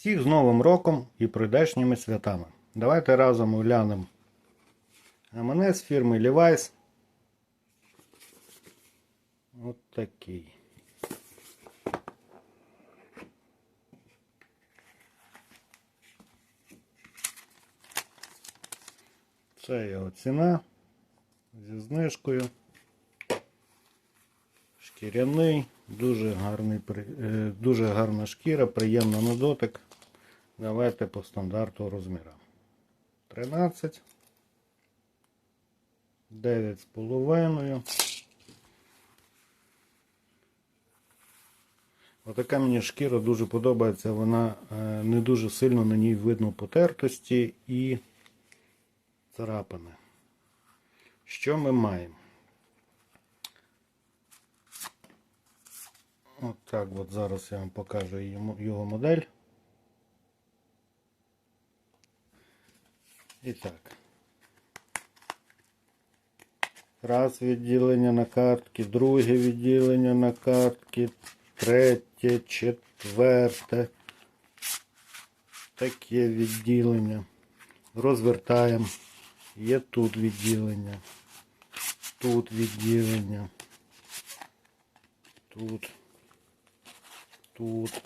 Всіх з Новим роком і прийдешніми святами. Давайте разом оглянемо МНС фірми Levi's. От такий. Це його ціна зі знижкою. Шкіряний, дуже гарний, е, дуже гарна шкіра, приємна на дотик. Давайте по стандарту розмірам. 13, 9 з половиною. Отака мені шкіра дуже подобається. Вона е, не дуже сильно на ній видно потертості і царапини. Що ми маємо? От от зараз я вам покажу його модель. І так. Раз відділення на картки, друге відділення на картки, третє, четверте. Таке відділення. Розвертаємо. Є тут відділення. Тут відділення. Тут. Тут.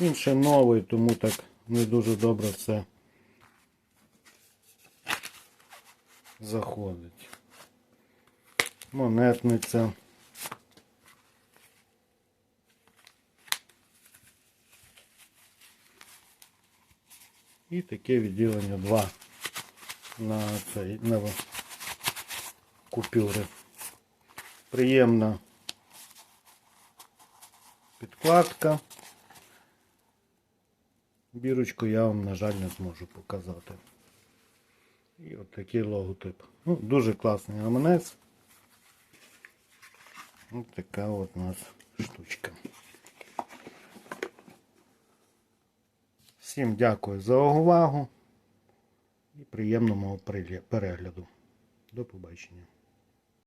Він ще новий, тому так не дуже добре все заходить. Монетниця. І таке відділення 2 на, цей, на купюри. Приємна підкладка. Бірочку я вам, на жаль, не зможу показати. І от такий логотип. Ну, дуже класний гаманець. Ось така от у нас штучка. Всім дякую за увагу і приємного перегляду. До побачення.